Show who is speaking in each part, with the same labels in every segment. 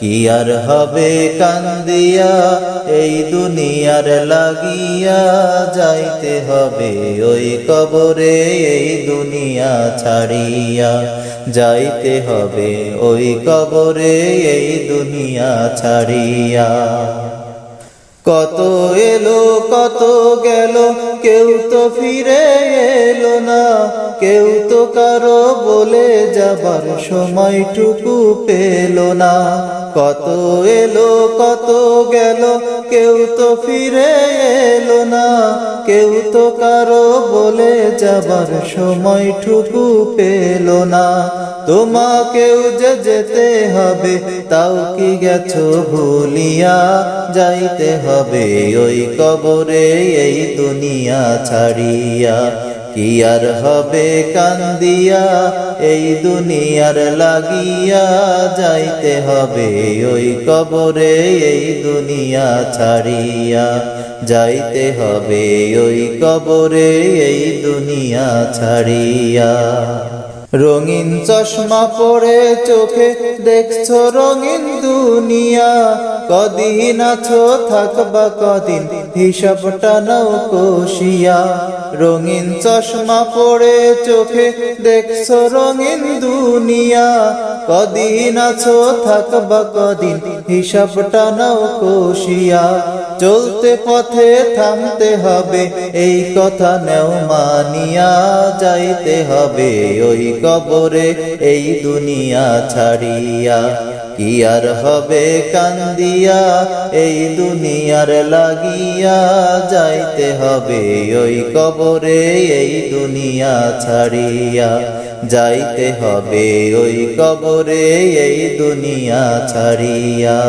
Speaker 1: কি আর হবে কান্দিয়া এই দুনিয়ার লাগিয়া যাইতে হবে ওই কবরে, এই দুনিয়া ছাড়িয়া যাইতে হবে ওই কবরে, এই দুনিয়া ছাড়িয়া। কত এলো, কত গেল, কেউ তো ফিরে এলো না। কেউ তো কারও বলে যাবার সময়টুকু পেল না। কত এলো, কত গেল, কেউ তো ফিরে এলো না। কেউ তো কারও বলে যাবার সময় ঠুকু পেল না। তোমাকেও যে যেতে হবে, তাও কি গেছো ভুলিয়া? যাইতে হবে ওই কবরে, এই দুনিয়া ছাড়িয়া। কি আর হবে কান্দিয়া? এই দুনিয়ার লাগিয়া যাইতে হবে ওই কবরে, এই দুনিয়া ছাড়িয়া যাইতে হবে ওই কবরে, এই দুনিয়া ছাড়িয়া। রঙিন চশমা পরে চোখে দেখছ রঙিন দুনিয়া। কদিন আছো থাকবা কদিন হিসাবটা নাও কোশিয়া রঙিন চশমা পড়ে চোখে দেখছ রঙিন দুনিয়া। কদিন আছো থাকবা কদিন হিসাবটা নাও কোশিয়া চলতে পথে থামতে হবে, এই কথা নেও মানিয়া যাইতে হবে, ওই কবরে এই দুনিয়া ছাড়িয়া। কি আর হবে কান্দিয়া, এই দুনিয়ার লাগিয়া যাইতে হবে, ওই কবরে এই দুনিয়া ছাড়িয়া। যাইতে হবে ওই কবরে এই দুনিয়া ছাড়িয়া।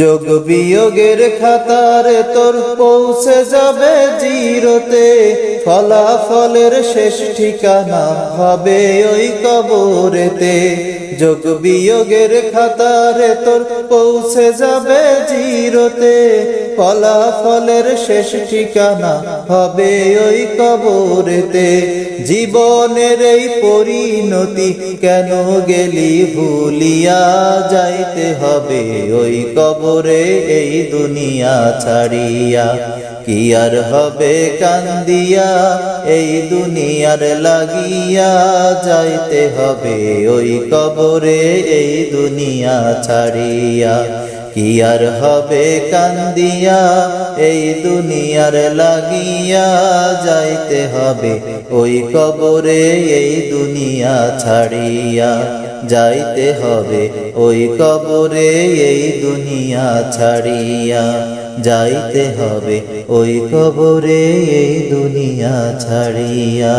Speaker 1: যোগ বিয়োগের খাতারে তোর পৌঁছে যাবে জিরোতে, ফলাফলের শেষ ঠিকানা হবে ওই কবরেতে। যোগ বিয়োগের খাতারে তোর পৌঁছে যাবে জিরোতে ফলাফলের শেষ ঠিকানা হবে ওই কবরেতে। জীবনের এই পরিণতি কেন গেলি ভুলিয়া যাইতে হবে? ওই কবরে এই দুনিয়া ছাড়িয়া কি আর হবে কান্দিয়া? এই দুনিয়ার লাগিয়া যাইতে হবে। ওই কবরে এই দুনিয়া ছাড়িয়া কি আর হবে কান্দিয়া? এই দুনিয়ার লাগিয়া যাইতে হবে। ওই কবরে এই দুনিয়া ছাড়িয়া যাইতে হবে। ওই কবরে এই দুনিয়া ছাড়িয়া যাইতে হবে। ওই কবরে এই দুনিয়া ছাড়িয়া